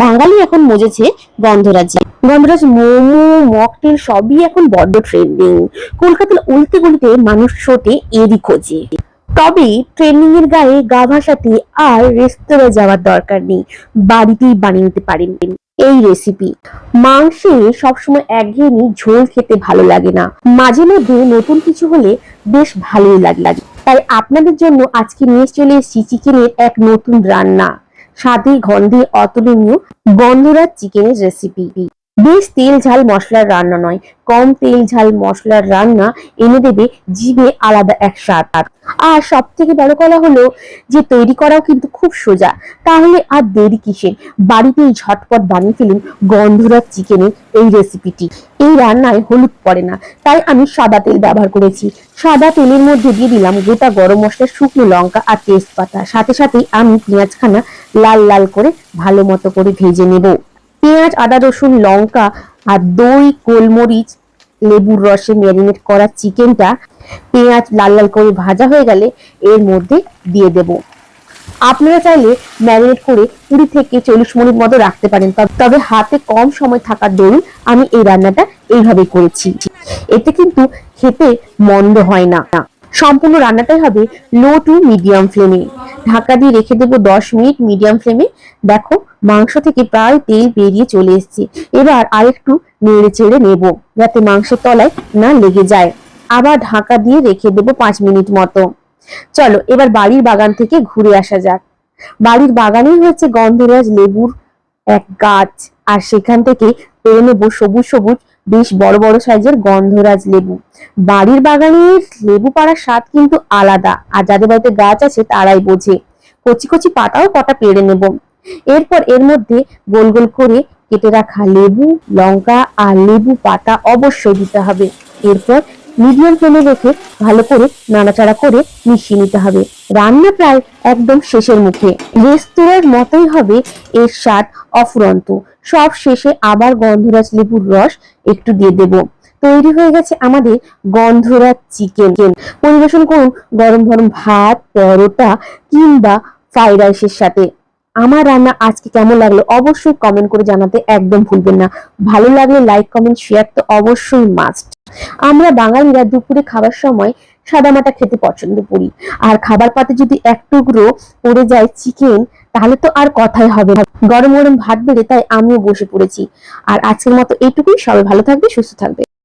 বাঙালি এখন মজেছে গন্ধরাজে। গন্ধরাজ, মোমো, মকটেল সবই এখন বড্ড ট্রেন্ডিং কলকাতার উল্টে গলিতে মানুষ ছোটে এরই খোঁজে। তবে ট্রেন্ডিং এর গায়ে গা ভাসাতে আর রেস্তোরাঁ যাওয়ার দরকার নেই। বাড়িতেই বানিয়ে নিতে পারেন এই রেসিপি মাংসে সবসময় একঘেয়েমি ঝোল খেতে ভালো লাগে না। মাঝে মধ্যে নতুন কিছু হলে বেশ ভালোই লাগে। তাই আপনাদের জন্য আজকে নিয়ে চলে এসেছি চিকেনের এক নতুন রান্না। স্বাদে গন্ধে অতুলনীয় গন্ধরাজ চিকেনের রেসিপি বেশ তেল ঝাল মশলার রান্না নয়, কম তেল ঝাল মশলার রান্না এনে দেবে জিভে আলাদা এক স্বাদ। আর সব থেকে বড় কথা হলো যে তৈরি করাও কিন্তু খুব সোজা। তাহলে আর দেরি কিসের? বাড়িতেই ঝটপট বানিয়ে ফেলুন গন্ধরাজ চিকেনের এই রেসিপিটি এই রান্নায় হলুদ পড়ে না, তাই আমি সাদা তেল ব্যবহার করেছি। সাদা তেলের মধ্যে দিয়ে দিলাম গোটা গরম মশলা, শুকনো লঙ্কা আর তেজপাতা। সাথে সাথেই আমি পেঁয়াজখানা লাল লাল করে ভালো মতো করে ভেজে নেব। পেঁয়াজ, আদা, রসুন, লঙ্কা আর দই, গোলমরিচ, লেবুর রসে ম্যারিনেট করা চিকেনটা পেঁয়াজ লাল লাল করে ভাজা হয়ে গেলে এর মধ্যে দিয়ে দেব। আপনারা চাইলে ম্যারিনেট করে কুড়ি থেকে চল্লিশ মিনিট মতো রাখতে পারেন। তবে- হাতে কম সময় থাকার দরুন আমি এই রান্নাটা এইভাবে করেছি। এতে কিন্তু খেতে মন্দ হয় না। সম্পূর্ণ রান্নাটাই হবে লো টু মিডিয়াম ফ্লেমে। ঢাকা দিয়ে রেখে দেবো দশ মিনিট মিডিয়াম ফ্লেমে। দেখো মাংস থেকে প্রায় তেল বেরিয়ে চলে এসেছে। এবার আরেকটু নেড়ে চেড়ে নেব, যাতে মাংসের তলায় না লেগে যায়। আবার ঢাকা দিয়ে রেখে দেবো পাঁচ মিনিট মতো। চলো, এবার বাড়ির বাগান থেকে ঘুরে আসা যাক। বাড়ির বাগানেই হয়েছে গন্ধরাজ লেবুর এক গাছ, আর সেখান থেকে পেরে নেব সবুজ সবুজ, বেশ বড় বড় সাইজের গন্ধরাজ লেবু। বাড়ির বাগানের লেবু পাড়ার স্বাদ কিন্তু আলাদা, আর যাদের বাড়িতে গাছ আছে তারাই বোঝে। কচি কচি পাতাও কটা পেড়ে নেব। এরপর এর মধ্যে গোল গোল করে কেটে রাখা লেবু, লঙ্কা আর লেবু পাতা অবশ্যই দিতে হবে। এরপর মিডিয়াম ফ্লেমে রেখে ভালো করে নাড়াচাড়া করে মিশিয়ে নিতে হবে। রান্না প্রায় একদম শেষের মুখে। রেস্তোরাঁর মতোই হবে এর স্বাদ অফুরন্ত। সব শেষে আবার গন্ধরাজ লেবুর রস একটু দিয়ে দেব। তৈরি হয়ে গেছে আমাদের গন্ধরাজ চিকেন। পরিবেশন করুন গরম গরম ভাত, পরোটা কিংবা ফ্রাইড রাইসের সাথে। আমার রান্না আজকে কেমন লাগল অবশ্যই কমেন্ট করে জানাতে একদম ভুলবেন না। ভালো লাগলে লাইক কমেন্ট শেয়ার তো অবশ্যই মাস্ট আমরা বাঙালিরা দুপুরে খাবার সময় সাদামাটা খেতে পছন্দ করি। আর খাবার পাতে যদি এক টুকরো পড়ে যায় চিকেন তাহলে তো আর কথাই হবে না। গরম গরম ভাত বেড়ে তাই আমিও বসে পড়েছি। আর আজকের মতো এইটুকুই। সবাই ভালো থাকবে, সুস্থ থাকবে।